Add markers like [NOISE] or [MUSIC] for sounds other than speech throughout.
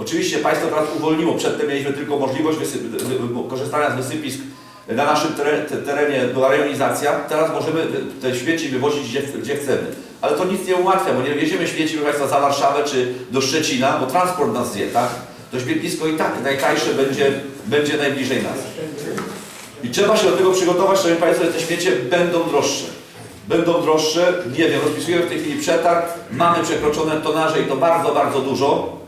Oczywiście państwo teraz uwolniło, przedtem mieliśmy tylko możliwość korzystania z wysypisk na naszym tere- te- terenie, była rejonizacja, teraz możemy te śmieci wywozić gdzie, gdzie chcemy. Ale to nic nie ułatwia, bo nie wieziemy śmieci Państwa, za Warszawę czy do Szczecina, bo transport nas zje, tak? To śmietnisko i tak najtańsze będzie, będzie najbliżej nas. I trzeba się do tego przygotować, Szanowni Państwo, że te śmiecie będą droższe. Będą droższe, nie wiem, rozpisujemy w tej chwili przetarg, mamy przekroczone tonaże i to bardzo, bardzo dużo.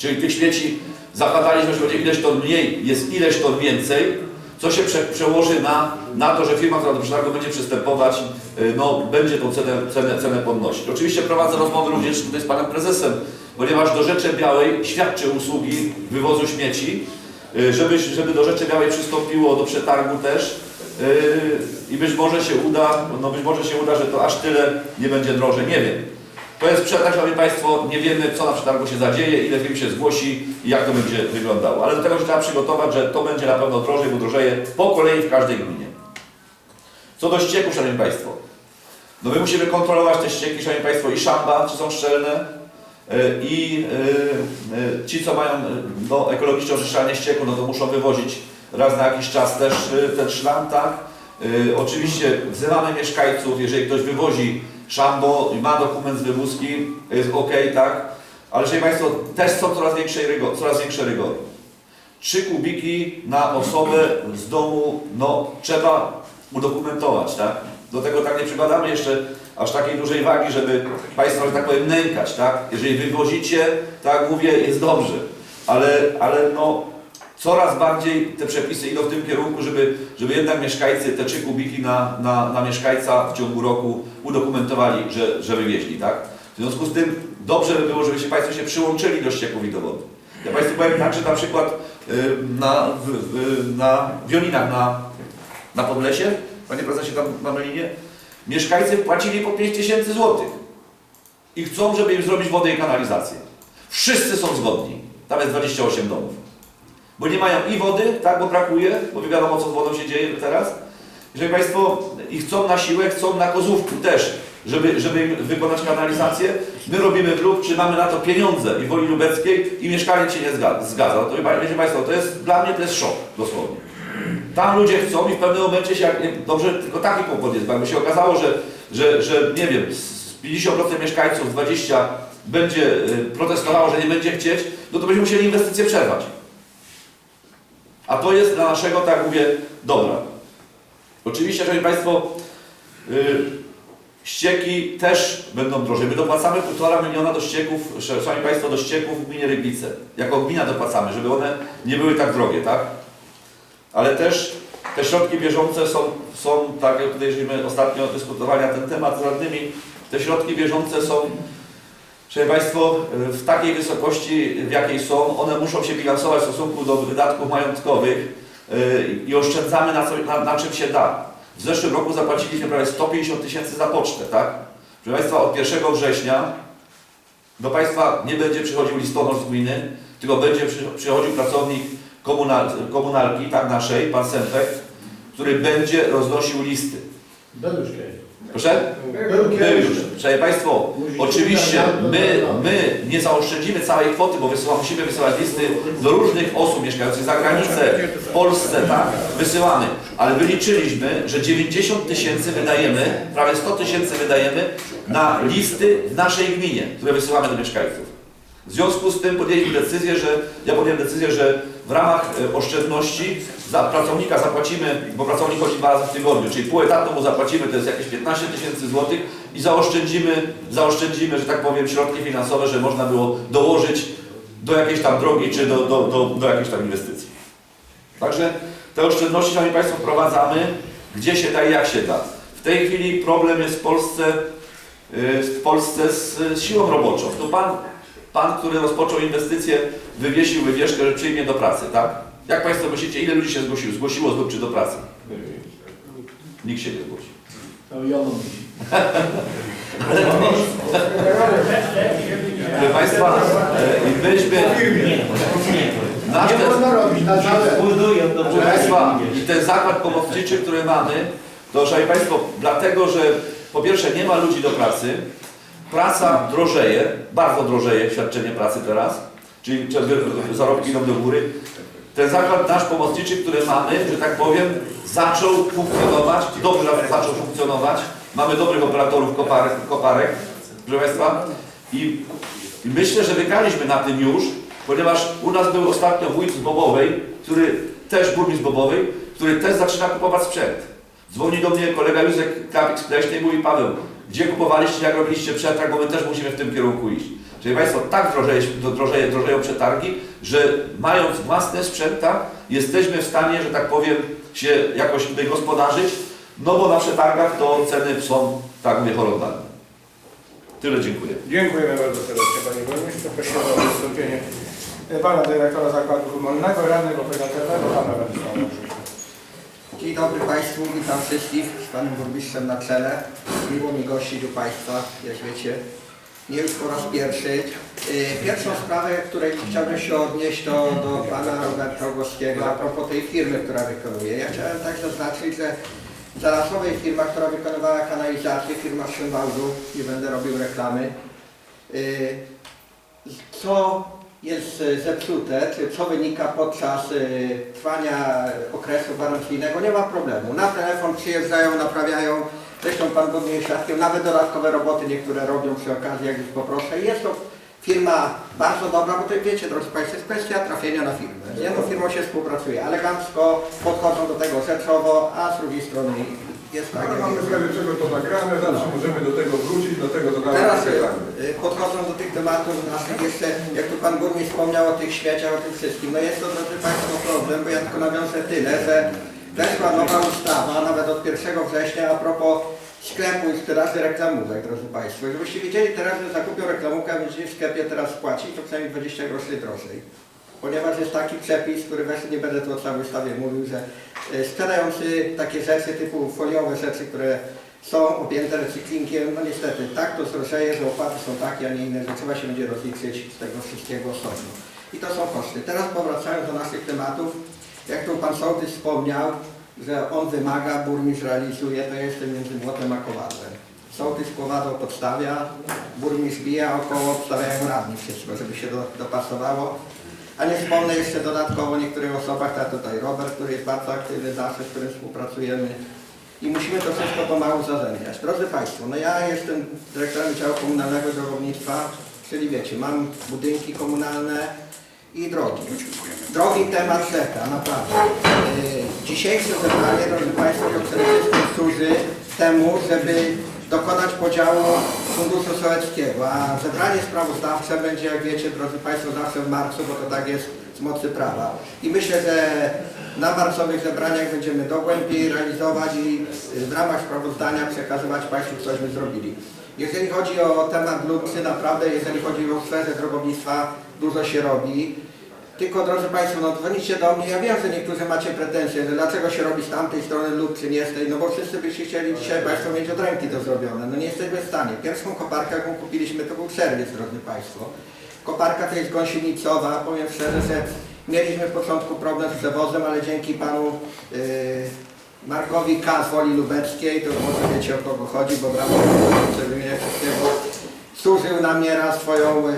Czyli tych śmieci zakładaliśmy, że będzie ileś ton mniej, jest ileś ton więcej, co się prze, przełoży na, na to, że firma, która do przetargu będzie przystępować, y, no, będzie tą cenę, cenę, cenę podnosić. Oczywiście prowadzę rozmowy również tutaj z panem prezesem, ponieważ do Rzeczy Białej świadczy usługi wywozu śmieci, y, żeby, żeby do Rzeczy Białej przystąpiło do przetargu też y, i być może się uda, no być może się uda, że to aż tyle nie będzie drożej, nie wiem. To jest przetarg, Szanowni Państwo, nie wiemy co na przetargu się zadzieje, ile firm się zgłosi i jak to będzie wyglądało. Ale do tego się trzeba przygotować, że to będzie na pewno drożej, bo drożeje po kolei w każdej gminie. Co do ścieków, Szanowni Państwo. No my musimy kontrolować te ścieki, Szanowni Państwo, i szamba, czy są szczelne, y, i y, y, ci, co mają no, ekologicznie oczyszczalnie ścieku, no to muszą wywozić raz na jakiś czas też ten szlam, tak? Oczywiście wzywamy mieszkańców, jeżeli ktoś wywozi szambo ma dokument z wywózki, jest ok, tak? Ale Szanowni Państwo, też są coraz większe, rygo, coraz większe rygory. Trzy kubiki na osobę z domu, no trzeba udokumentować, tak? Do tego tak nie przykładamy jeszcze aż takiej dużej wagi, żeby Państwa, że tak powiem, nękać, tak? Jeżeli wywozicie, tak mówię, jest dobrze, ale, ale no coraz bardziej te przepisy idą w tym kierunku, żeby, żeby jednak mieszkańcy te trzy kubiki na, na, na mieszkańca w ciągu roku udokumentowali, że, że wywieźli, tak? W związku z tym dobrze by było, żebyście Państwo się przyłączyli do ścieków i do wody. Ja Państwu powiem tak, że na przykład y, na, w, na Wioninach na, na Podlesie, Panie Prezesie tam mamy linię, mieszkańcy płacili po 5 tysięcy złotych i chcą, żeby im zrobić wodę i kanalizację. Wszyscy są zgodni. Tam jest 28 domów. Bo nie mają i wody, tak, bo brakuje, bo wiadomo co z wodą się dzieje teraz. Jeżeli Państwo i chcą na siłę, chcą na kozówku też, żeby, żeby im wykonać kanalizację, my robimy klub, czy mamy na to pieniądze i woli lubeckiej i mieszkaniec się nie zgadza. zgadza. No to wie- wiecie Państwo, to jest dla mnie to jest szok dosłownie. Tam ludzie chcą i w pewnym momencie się, jak, dobrze, tylko taki kłopot jest, bo jakby się okazało, że, że, że nie wiem, z 50% mieszkańców, 20% będzie y, protestowało, że nie będzie chcieć, no to będziemy musieli inwestycje przerwać. A to jest dla naszego, tak mówię, dobra. Oczywiście, Szanowni Państwo, y, ścieki też będą drożej. My dopłacamy 1,5 miliona do ścieków, Szanowni Państwo, do ścieków w gminie Ryglice. Jako gmina dopłacamy, żeby one nie były tak drogie, tak? Ale też te środki bieżące są, są tak jak tutaj ostatnio dyskutowali na ten temat z radnymi, te środki bieżące są, Szanowni Państwo, w takiej wysokości, w jakiej są, one muszą się bilansować w stosunku do wydatków majątkowych yy, i oszczędzamy na, co, na, na czym się da. W zeszłym roku zapłaciliśmy prawie 150 tysięcy za pocztę, tak? Proszę Państwa, od 1 września do Państwa nie będzie przychodził listonosz z gminy, tylko będzie przy, przychodził pracownik komunal, komunalki, tak naszej, pan Sempek, który będzie roznosił listy. Beluszkę. Proszę? Był już. Szanowni Państwo, oczywiście my, my nie zaoszczędzimy całej kwoty, bo wysyła, musimy wysyłać listy do różnych osób mieszkających za granicę, w Polsce, tak, wysyłamy. Ale wyliczyliśmy, że 90 tysięcy wydajemy, prawie 100 tysięcy wydajemy na listy w naszej gminie, które wysyłamy do mieszkańców. W związku z tym podjęliśmy decyzję, że ja podjąłem decyzję, że w ramach e, oszczędności za pracownika zapłacimy, bo pracownik chodzi dwa razy w tygodniu, czyli pół etatu mu zapłacimy, to jest jakieś 15 tysięcy złotych i zaoszczędzimy, zaoszczędzimy, że tak powiem, środki finansowe, że można było dołożyć do jakiejś tam drogi, czy do, do, do, do jakiejś tam inwestycji. Także te oszczędności, Szanowni Państwo, wprowadzamy, gdzie się da i jak się da. W tej chwili problem jest w Polsce, yy, w Polsce z, z siłą roboczą. Tu pan, pan, który rozpoczął inwestycję, wywiesił wywieszkę, że przyjmie do pracy, tak? Jak Państwo myślicie, ile ludzi się zgłosiło? Zgłosiło znów czy do pracy? Nikt się nie zgłosił. No i ono musi. Proszę Państwa, e, i myśmy... Nasz Nie ten, można robić na żale. Proszę Państwa, i ten zakład pomocniczy, który mamy, to Szanowni Państwo, dlatego, że po pierwsze nie ma ludzi do pracy, praca drożeje, bardzo drożeje świadczenie pracy teraz, czyli czy zarobki idą do góry. Ten zakład nasz pomocniczy, który mamy, że tak powiem, zaczął funkcjonować, dobrze zaczął funkcjonować. Mamy dobrych operatorów koparek, koparek proszę Państwa. I, I myślę, że wygraliśmy na tym już, ponieważ u nas był ostatnio wójt z Bobowej, który też burmistrz Bobowej, który też zaczyna kupować sprzęt. Dzwoni do mnie kolega Józek Kapik z Pleśnej mówi Paweł, gdzie kupowaliście, jak robiliście przetarg, bo my też musimy w tym kierunku iść. Czyli Państwo, tak drożeje, drożeje, drożeją przetargi, że mając własne sprzęta, jesteśmy w stanie, że tak powiem, się jakoś tutaj gospodarzyć, no bo na przetargach to ceny są, tak mówię, horrendalne. Tyle dziękuję. Dziękujemy bardzo serdecznie Panie Burmistrzu. Prosimy o wystąpienie Pana Dyrektora Zakładu Komunalnego, Radnego Powiatowego, Pana Radosława. Dzień dobry Państwu, witam wszystkich z Panem Burmistrzem na czele. Miło mi gościć u Państwa, jak wiecie, nie już po raz pierwszy. Yy, Pierwszą sprawę, której chciałbym się odnieść to do Pana Roberta Ogłowskiego a propos tej firmy, która wykonuje. Ja chciałem tak zaznaczyć, że zarazkowej firma, która wykonywała kanalizację, firma Szymwałdu, nie będę robił reklamy, yy, co jest e, zepsute, czy co wynika podczas e, trwania okresu gwarancyjnego, nie ma problemu. Na telefon przyjeżdżają, naprawiają, zresztą Pan jest świadkiem, nawet dodatkowe roboty niektóre robią przy okazji, jak już poproszę. Jest to firma bardzo dobra, bo to wiecie, drodzy Państwo, jest kwestia trafienia na firmę. Z jedną firmą się współpracuje elegancko, podchodzą do tego rzeczowo, a z drugiej strony jest tak, Ale mamy razie czego to nagrane, zawsze możemy do tego wrócić, dlatego dodamy Teraz reklamy. y, podchodząc do tych tematów naszych jeszcze, jak tu Pan Burmistrz wspomniał o tych śmieciach, o tym wszystkim, no jest to, drodzy Państwo, problem, bo ja tylko nawiążę tyle, że weszła nowa ustawa, nawet od 1 września, a propos sklepu i sprzedaży reklamówek, drodzy Państwo. I Żebyście wiedzieli teraz, że zakupią reklamówkę, będziecie w sklepie teraz płacić, to przynajmniej 20 groszy drożej. Ponieważ jest taki przepis, który właśnie nie będę tu o całej ustawie mówił, że e, sprzedający takie rzeczy typu foliowe rzeczy, które są objęte recyklingiem, no niestety tak to zdrożeje, że opłaty są takie, a nie inne, że trzeba się będzie rozliczyć z tego wszystkiego osobno. I to są koszty. Teraz powracając do naszych tematów, jak tu Pan Sołtys wspomniał, że on wymaga, burmistrz realizuje, to jestem między młotem a kowadłem. Sołtys kowadło podstawia, burmistrz bije, a około obstawiają radni wszystko, żeby się do, dopasowało. A nie wspomnę jeszcze dodatkowo o niektórych osobach, tak tutaj Robert, który jest bardzo aktywny zawsze, z którym współpracujemy. I musimy to wszystko pomału zazębiać. Drodzy Państwo, no ja jestem dyrektorem działu komunalnego drogownictwa, czyli wiecie, mam budynki komunalne i drogi. Drogi temat rzeka, naprawdę. Yy, Dzisiejsze zebranie, drodzy Państwo, to przede wszystkim służy temu, żeby dokonać podziału funduszu sołeckiego, a zebranie sprawozdawcze będzie, jak wiecie, drodzy Państwo, zawsze w marcu, bo to tak jest z mocy prawa. I myślę, że na marcowych zebraniach będziemy dogłębniej realizować i y, w ramach sprawozdania przekazywać Państwu, cośmy zrobili. Jeżeli chodzi o temat Lubcy, naprawdę, jeżeli chodzi o sferę drogownictwa, dużo się robi. Tylko drodzy Państwo, no dzwonicie do mnie, ja wiem, że niektórzy macie pretensje, że dlaczego się robi z tamtej strony lub czy nie z tej, no bo wszyscy byście chcieli dzisiaj Państwo mieć od ręki to zrobione, no nie jesteśmy w stanie. Pierwszą koparkę, jaką kupiliśmy, to był serwis, drodzy Państwo. Koparka to jest gąsienicowa, powiem szczerze, że mieliśmy w początku problem z przewozem, ale dzięki Panu yy, Markowi K. z Woli Lubeckiej, to może wiecie o kogo chodzi, bo brawo, chcę wymieniać wszystkiego. Służył nam nieraz swoją y,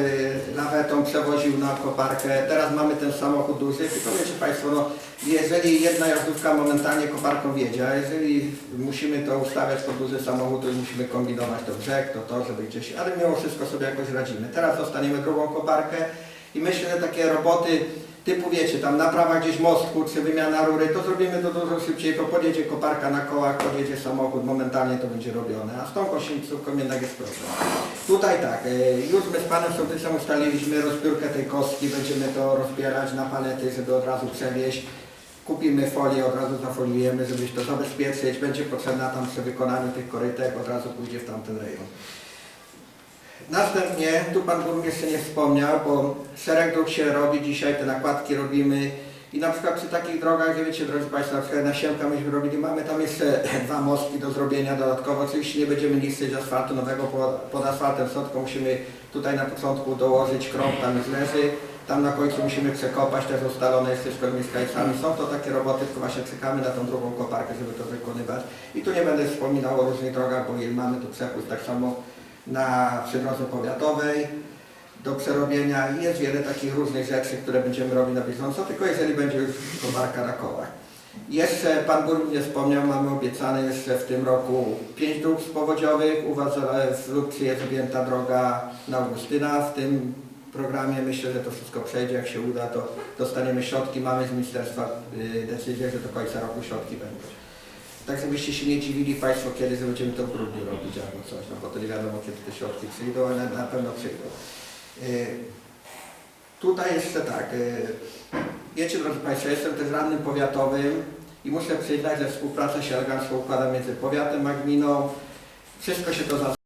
lawetą, przewoził nam koparkę. Teraz mamy ten samochód duży. Tylko wiecie Państwo, no, jeżeli jedna jazdówka momentalnie koparką wiedzie, a jeżeli musimy to ustawiać pod duży samochód, to musimy kombinować to brzeg, to to, żeby gdzieś, ale mimo wszystko sobie jakoś radzimy. Teraz dostaniemy drugą koparkę i myślę, że takie roboty typu wiecie, tam naprawa gdzieś mostku czy wymiana rury, to zrobimy to dużo szybciej, to podjedzie koparka na kołach, podjedzie samochód, momentalnie to będzie robione, a z tą kosińcówką jednak jest problem. Tutaj tak, e, już my z Panem Sołtysem ustaliliśmy rozbiórkę tej kostki, będziemy to rozbierać na palety, żeby od razu przewieźć. Kupimy folię, od razu zafoliujemy, żeby to zabezpieczyć, będzie potrzebna tam przy wykonaniu tych korytek, od razu pójdzie w tamten rejon. Następnie, tu Pan Burmistrz jeszcze nie wspomniał, bo szereg dróg się robi, dzisiaj te nakładki robimy i na przykład przy takich drogach, gdzie wiecie drodzy Państwo, na przykład na Siemka myśmy robili, mamy tam jeszcze [CLEARS THROAT] dwa mostki do zrobienia dodatkowo, oczywiście nie będziemy niszczyć asfaltu nowego pod, asfaltem, tylko musimy tutaj na początku dołożyć krąg, tam już leży, tam na końcu musimy przekopać, też ustalone jest wszystko z mieszkańcami. Są to takie roboty, tylko właśnie czekamy na tą drugą koparkę, żeby to wykonywać. I tu nie będę wspominał o różnych drogach, bo mamy tu przepływ tak samo na przy drodze powiatowej. do przerobienia i jest wiele takich różnych rzeczy, które będziemy robić na bieżąco, tylko jeżeli będzie już komarka na kołach. Jeszcze Pan Burmistrz wspomniał, mamy obiecane jeszcze w tym roku pięć dróg powodziowych. U Was e, w Lubczy jest objęta droga na Augustyna. W tym programie myślę, że to wszystko przejdzie. Jak się uda, to dostaniemy środki. Mamy z ministerstwa y, decyzję, że do końca roku środki będą. Tak żebyście się nie dziwili Państwo, kiedy będziemy to w grudniu robić albo coś, no bo to nie wiadomo, kiedy te środki przyjdą, ale na pewno przyjdą. Y, Tutaj jeszcze tak, y, wiecie drodzy Państwo, jestem też radnym powiatowym i muszę przyznać, że współpraca się elegancko układa między powiatem a gminą. Wszystko się to za